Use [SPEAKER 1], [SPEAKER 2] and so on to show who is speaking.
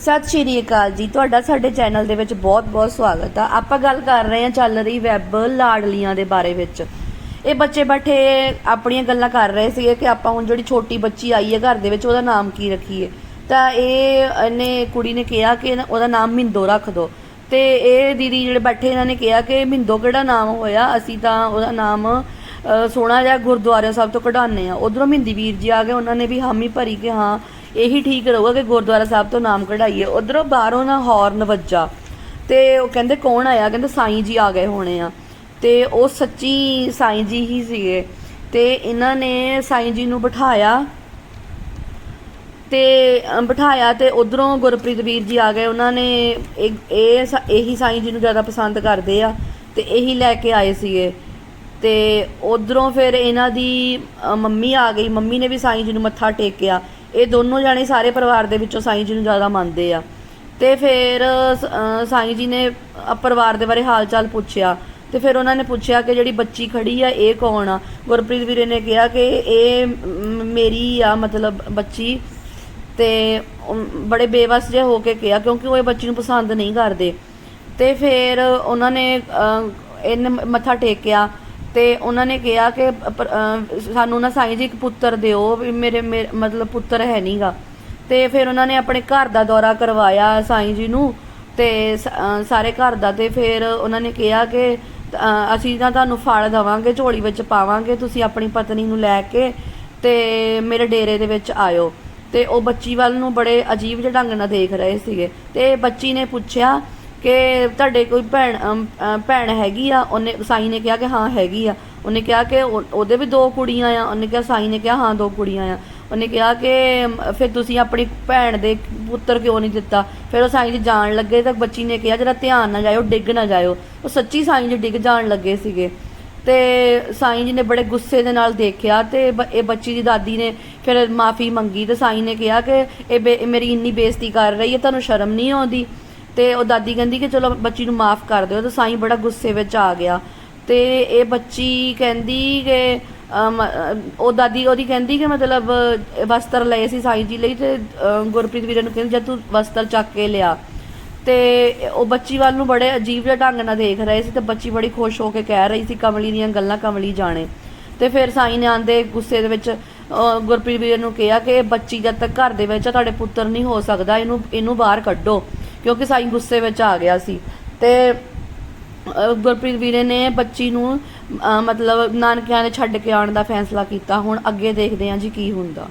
[SPEAKER 1] ਸਤਿ ਸ਼੍ਰੀ ਅਕਾਲ ਜੀ। ਤੁਹਾਡਾ ਸਾਡੇ ਚੈਨਲ ਦੇ ਵਿੱਚ ਬਹੁਤ-ਬਹੁਤ ਸਵਾਗਤ ਆ। ਆਪਾਂ ਗੱਲ ਕਰ ਰਹੇ ਹਾਂ ਚੱਲ ਰਹੀ ਵੈਬ ਲਾਡਲੀਆਂ ਦੇ ਬਾਰੇ ਵਿੱਚ। ਇਹ ਬੱਚੇ ਬੈਠੇ ਆਪਣੀਆਂ ਗੱਲਾਂ ਕਰ ਰਹੇ ਸੀਗੇ ਕਿ ਆਪਾਂ ਹੁਣ ਜਿਹੜੀ ਛੋਟੀ ਬੱਚੀ ਆਈ ਹੈ ਘਰ ਦੇ ਵਿੱਚ, ਉਹਦਾ ਨਾਮ ਕੀ ਰੱਖੀਏ? ਤਾਂ ਇਹ, ਇਹਨੇ ਕੁੜੀ ਨੇ ਕਿਹਾ ਕਿ ਉਹਦਾ ਨਾਮ ਮਿੰਦੋ ਰੱਖ ਦੋ। ਤੇ ਇਹ ਦੀਦੀ ਜਿਹੜੇ ਬੈਠੇ, ਇਹਨਾਂ ਨੇ ਕਿਹਾ ਕਿ ਮਿੰਦੋ ਕਿਹੜਾ ਨਾਮ ਹੋਇਆ? ਅਸੀਂ ਤਾਂ ਉਹਦਾ ਨਾਮ ਸੋਹਣਾ ਜਿਹਾ ਗੁਰਦੁਆਰਾ ਸਾਹਿਬ ਤੋਂ ਕਢਾਉਂਦੇ ਆ ਉਧਰੋਂ ਮਿੰਦੀ ਵੀਰ ਜੀ ਆ ਗਏ, ਉਹਨਾਂ ਨੇ ਵੀ ਹਾਮੀ ਭਰੀ ਕਿ ਹਾਂ ਇਹੀ ਠੀਕ ਰਹੂਗਾ ਕਿ ਗੁਰਦੁਆਰਾ ਸਾਹਿਬ ਤੋਂ ਨਾਮ ਕਢਾਈਏ। ਉਧਰੋਂ ਬਾਹਰੋਂ ਨਾ ਹਾਰਨ ਵੱਜਾ। ਤੇ ਉਹ ਕਹਿੰਦੇ, ਕੌਣ ਆਇਆ? ਕਹਿੰਦੇ, ਸਾਈਂ ਜੀ ਆ ਗਏ ਹੋਣੇ ਆ। ਤੇ ਉਹ ਸੱਚੀ ਸਾਈਂ ਜੀ ਹੀ ਸੀਗੇ। ਤੇ ਇਹਨਾਂ ਨੇ ਸਾਈਂ ਜੀ ਨੂੰ ਬਿਠਾਇਆ। ਤੇ ਬਿਠਾਇਆ ਤੇ ਉਧਰੋਂ ਗੁਰਪ੍ਰੀਤ ਵੀਰ ਜੀ ਆ ਗਏ। ਉਹਨਾਂ ਨੇ ਇਹ ਇਹ ਸ- ਇਹੀ ਸਾਈਂ ਜੀ ਨੂੰ ਜ਼ਿਆਦਾ ਪਸੰਦ ਕਰਦੇ ਆ ਤੇ ਇਹੀ ਲੈ ਕੇ ਆਏ ਸੀਗੇ। ਤੇ ਉਧਰੋਂ ਫਿਰ ਇਹਨਾਂ ਦੀ ਮੰਮੀ ਆ ਗਈ। ਮੰਮੀ ਨੇ ਵੀ ਸਾਈਂ ਜੀ ਨੂੰ ਮੱਥਾ ਟੇਕਿਆ। ਇਹ ਦੋਨੋਂ ਜਾਣੇ ਸਾਰੇ ਪਰਿਵਾਰ ਦੇ ਵਿੱਚੋਂ ਸਾਈਂ ਜੀ ਨੂੰ ਜ਼ਿਆਦਾ ਮੰਨਦੇ ਆ। ਤੇ ਫਿਰ ਸ- ਅ, ਸਾਈਂ ਜੀ ਨੇ ਪਰਿਵਾਰ ਦੇ ਬਾਰੇ ਹਾਲ ਚਾਲ ਪੁੱਛਿਆ। ਤੇ ਫਿਰ ਉਹਨਾਂ ਨੇ ਪੁੱਛਿਆ ਕਿ ਜਿਹੜੀ ਬੱਚੀ ਖੜੀ ਆ ਇਹ ਕੌਣ ਆ? ਗੁਰਪ੍ਰੀਤ ਵੀਰੇ ਨੇ ਕਿਹਾ ਕਿ ਇਹ ਮੇਰੀ ਆ ਮਤਲਬ ਬੱਚੀ। ਤੇ ਬੜੇ ਬੇਵਸ ਜੇ ਹੋ ਕੇ ਕਿਹਾ ਕਿਉਂਕਿ ਉਹ ਇਹ ਬੱਚੀ ਨੂੰ ਪਸੰਦ ਨਹੀਂ ਕਰਦੇ। ਤੇ ਫਿਰ ਉਹਨਾਂ ਨੇ ਇਹਨੇ ਮੱਥਾ ਟੇਕਿਆ। ਤੇ ਉਹਨਾਂ ਨੇ ਕਿਹਾ ਕਿ ਪਰ- ਅਹ, ਸਾਨੂੰ ਨਾ ਸਾਈਂ ਜੀ ਇੱਕ ਪੁੱਤਰ ਦਿਓ ਵੀ ਮੇਰੇ ਮੇਰੇ- ਮਤਲਬ ਪੁੱਤਰ ਹੈ ਨਹੀਂਗਾ ਤੇ ਫਿਰ ਉਹਨਾਂ ਨੇ ਆਪਣੇ ਘਰ ਦਾ ਦੌਰਾ ਕਰਵਾਇਆ ਸਾਈਂ ਜੀ ਨੂੰ ਤੇ ਸ- ਅਹ, ਸਾਰੇ ਘਰ ਦਾ ਤੇ ਫਿਰ ਉਹਨਾਂ ਨੇ ਕਿਹਾ ਕਿ ਅਹ, ਅਸੀਂ ਤਾਂ ਤੁਹਾਨੂੰ ਫਲ ਦੇਵਾਂਗੇ ਝੋਲੀ ਵਿੱਚ ਪਾਵਾਂਗੇ ਤੁਸੀਂ ਆਪਣੀ ਪਤਨੀ ਨੂੰ ਲੈ ਕੇ ਤੇ ਮੇਰੇ ਡੇਰੇ ਦੇ ਵਿੱਚ ਆਇਓ। ਤੇ ਉਹ ਬੱਚੀ ਵੱਲ ਨੂੰ ਬੜੇ ਅਜੀਬ ਜਿਹੇ ਢੰਗ ਨਾਲ ਦੇਖ ਰਹੇ ਸੀਗੇ। ਤੇ ਬੱਚੀ ਨੇ ਪੁੱਛਿਆ ਕਿ ਤੁਹਾਡੇ ਕੋਈ ਭੈਣ ਭੈਣ ਹੈਗੀ ਆ, ਉਹਨੇ, ਸਾਈ ਨੇ ਕਿਹਾ ਕਿ ਹਾਂ, ਹੈਗੀ ਆ। ਉਹਨੇ ਕਿਹਾ ਕਿ ਉਹਦੇ ਵੀ ਦੋ ਕੁੜੀਆਂ ਆ, ਉਹਨੇ ਕਿਹਾ ਸਾਈ ਨੇ ਕਿਹਾ ਹਾਂ, ਦੋ ਕੁੜੀਆਂ ਆ। ਉਹਨੇ ਕਿਹਾ ਕਿ ਫਿਰ ਤੁਸੀਂ ਆਪਣੀ ਭੈਣ ਦੇ ਪੁੱਤਰ ਕਿਉਂ ਨਹੀਂ ਦਿੱਤਾ? ਫਿਰ ਉਹ ਸਾਈਂ ਜੀ ਜਾਣ ਲੱਗੇ ਤਾਂ ਬੱਚੀ ਨੇ ਕਿਹਾ, ਜਰਾ ਧਿਆਨ ਨਾ ਜਾਇਓ, ਡਿੱਗ ਨਾ ਜਾਇਓ। ਉਹ ਸੱਚੀ ਸਾਈਂ ਜੀ ਡਿੱਗ ਜਾਣ ਲੱਗੇ ਸੀਗੇ। ਤੇ ਸਾਈਂ ਜੀ ਨੇ ਬੜੇ ਗੁੱਸੇ ਦੇ ਨਾਲ ਦੇਖਿਆ ਤੇ ਬ- ਇਹ ਬੱਚੀ ਦੀ ਦਾਦੀ ਨੇ ਫਿਰ ਮਾਫੀ ਮੰਗੀ ਤੇ ਸਾਈਂ ਨੇ ਕਿਹਾ ਕਿ, ਇਹ ਬੇ- ਇਹ ਮੇਰੀ ਇੰਨੀ ਬੇਇੱਜ਼ਤੀ ਕਰ ਰਹੀ ਹੈ, ਤੁਹਾਨੂੰ ਸ਼ਰਮ ਨਹੀਂ ਆਉਂਦੀ? ਤੇ ਉਹ ਦਾਦੀ ਕਹਿੰਦੀ ਕਿ ਚਲੋ ਬੱਚੀ ਨੂੰ ਮਾਫ ਕਰ ਦਿਓ ਤੇ ਸਾਈਂ ਬੜਾ ਗੁੱਸੇ ਵਿੱਚ ਆ ਗਿਆ। ਤੇ ਇਹ ਬੱਚੀ ਕਹਿੰਦੀ ਕਿ ਅਮ, ਉਹ ਦਾਦੀ ਉਹਦੀ ਕਹਿੰਦੀ ਕਿ ਮਤਲਬ ਵਸਤਰ ਲਏ ਸੀ ਸਾਈਂ ਜੀ ਲਈ ਤੇ ਗੁਰਪ੍ਰੀਤ ਵੀਰ ਨੂੰ ਕਹਿੰਦੀ ਜਦ ਤੂੰ ਵਸਤਰ ਚੱਕ ਕੇ ਲਿਆ। ਤੇ ਉਹ ਬੱਚੀ ਵੱਲ ਨੂੰ ਬੜੇ ਅਜੀਬ ਜਿਹੇ ਢੰਗ ਨਾਲ ਦੇਖ ਰਹੇ ਸੀ ਤੇ ਬੱਚੀ ਬੜੀ ਖੁਸ਼ ਹੋ ਕੇ ਕਹਿ ਰਹੀ ਸੀ ਕਮਲੀ ਦੀਆਂ ਗੱਲਾਂ ਕਮਲੀ ਜਾਣੇ। ਤੇ ਫਿਰ ਸਾਈਂ ਨੇ ਆਂਦੇ ਗੁੱਸੇ ਦੇ ਵਿੱਚ ਗੁਰਪ੍ਰੀਤ ਵੀਰ ਨੂੰ ਕਿਹਾ ਕਿ ਇਹ ਬੱਚੀ ਜਦ ਤੱਕ ਘਰ ਦੇ ਵਿੱਚ ਆ, ਤੁਹਾਡੇ ਪੁੱਤਰ ਨਹੀਂ ਹੋ ਸਕਦਾ ਇਹਨੂੰ ਇਹਨੂੰ ਬਾਹਰ ਕੱਢੋ। ਕਿਉਂਕਿ ਸਾਈਂ ਗੁੱਸੇ ਵਿੱਚ ਆ ਗਿਆ ਸੀ। ਤੇ ਗੁਰਪ੍ਰੀਤ ਵੀਰੇ ਨੇ ਬੱਚੀ ਨੂੰ ਮਤਲਬ ਨਾਨਕਿਆਂ ਨੇ ਛੱਡ ਕੇ ਆਉਣ ਦਾ ਫੈਸਲਾ ਕੀਤਾ। ਹੁਣ ਅੱਗੇ ਦੇਖਦੇ ਹਾਂ ਜੀ ਕੀ ਹੁੰਦਾ।